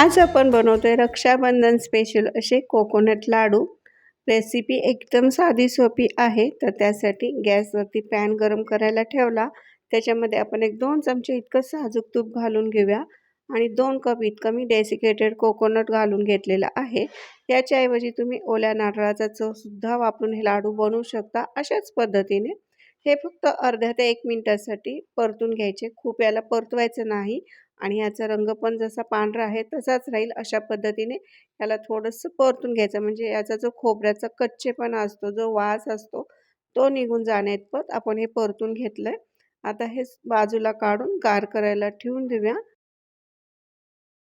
आज आपण बनवतोय रक्षाबंधन स्पेशल असे कोकोनट लाडू. रेसिपी एकदम साधी सोपी आहे तर त्यासाठी गॅसवरती पॅन गरम करायला ठेवला. त्याच्यामध्ये आपण एक दोन चमचे इतकं साजूक तूप घालून घेऊया. आणि दोन कप इतकं मी डेसिकेटेड कोकोनट घालून घेतलेला आहे. याच्याऐवजी तुम्ही ओल्या नारळाचा चवसुद्धा वापरून हे लाडू बनवू शकता अशाच पद्धतीने. हे फक्त अर्ध्या ते एक मिनटासाठी परतून घ्यायचे. खूप याला परतवायचं नाही. आणि याचा रंग पण जसा पांढरा आहे तसाच राहील अशा पद्धतीने याला थोडंसं परतून घ्यायचं. म्हणजे याचा जो खोबऱ्याचा कच्चेपणा असतो जो वास असतो तो निघून जाण्याइतपत आपण हे परतून घेतलं आता हे बाजूला काढून गार करायला ठेवून देऊया.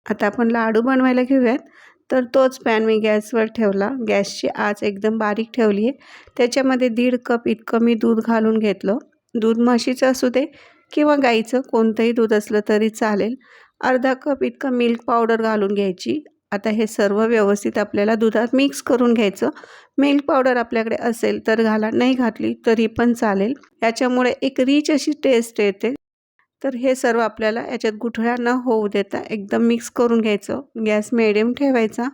आता आपण लाडू बनवायला घेऊयात. तर तोच पॅन मी गॅसवर ठेवला. गॅसची आच एकदम बारीक ठेवली आहे. त्याच्यामध्ये दीड कप इतकं मी दूध घालून घेतलं. दूध म्हशीचं असू दे किंवा गाईचं कोणतंही दूध असलं तरी चालेल. अर्धा कप इतकं मिल्क पावडर घालून घ्यायची. आता हे सर्व व्यवस्थित आपल्याला दुधात मिक्स करून घ्यायचं. मिल्क पावडर आपल्याकडे असेल तर घाला नाही घातली तरी पण चालेल. याच्यामुळे एक रिच अशी टेस्ट येते. तर हे सर्व आपल्याला याच्यात गुठळ्या न होऊ देता एकदम मिक्स करून घ्यायचं. गॅस मिडियम ठेवायचा.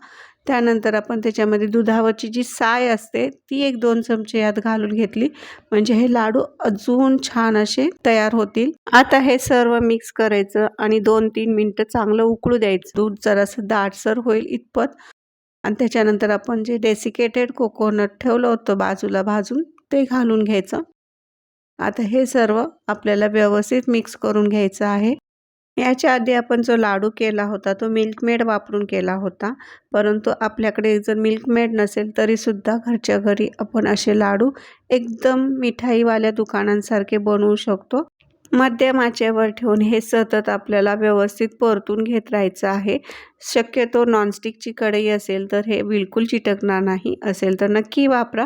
त्यानंतर आपण त्याच्यामध्ये दुधावरची जी साय असते ती एक दोन चमचे यात घालून घेतली. म्हणजे हे लाडू अजून छान असे तयार होतील. आता हे सर्व मिक्स करायचं आणि दोन तीन मिनटं चांगलं उकळू द्यायचं. दूध जरासं दाटसर होईल इतपत. आणि त्याच्यानंतर आपण जे डेसिकेटेड कोकोनट ठेवलं होतं बाजूला भाजून ते घालून घ्यायचं. आता हे सर्व आपल्याला व्यवस्थित मिक्स करून घ्यायचं आहे. याच्या आधी आपण जो लाडू केला होता तो मिल्कमेड वापरून केला होता. परंतु आपल्याकडे जर मिल्कमेड नसेल तरीसुद्धा घरच्या घरी आपण असे लाडू एकदम मिठाईवाल्या दुकानांसारखे बनवू शकतो. मध्यम आचेवर ठेवून हे सतत आपल्याला व्यवस्थित परतून घेत राहायचं आहे. शक्यतो नॉनस्टिकची कढई असेल तर हे बिलकुल चिटकणार नाही. असेल तर नक्की वापरा.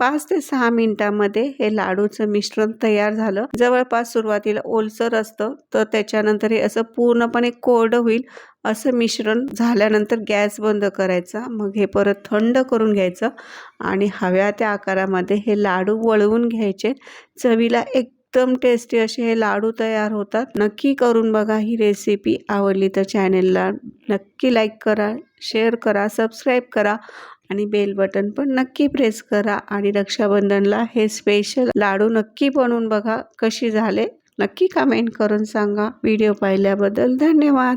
पाच ते सहा मिनिटांमध्ये हे लाडूचं मिश्रण तयार झालं. जवळपास सुरुवातीला ओलसर असतं तर त्याच्यानंतर हे असं पूर्णपणे कोरडं होईल असं मिश्रण झाल्यानंतर गॅस बंद करायचा. मग हे परत थंड करून घ्यायचं आणि हव्या त्या आकारामध्ये हे लाडू वळवून घ्यायचे. चवीला एकदम टेस्टी असे हे लाडू तयार होतात. नक्की करून बघा ही रेसिपी. आवडली तर चॅनेलला नक्की लाईक करा शेअर करा सबस्क्राईब करा आणि बेल बटन पण नक्की प्रेस करा. आणि रक्षाबंधनला हे स्पेशल लाडू नक्की बनवून बघा कशी झाले. नक्की कमेंट करून सांगा. व्हिडिओ पाहिल्याबद्दल धन्यवाद.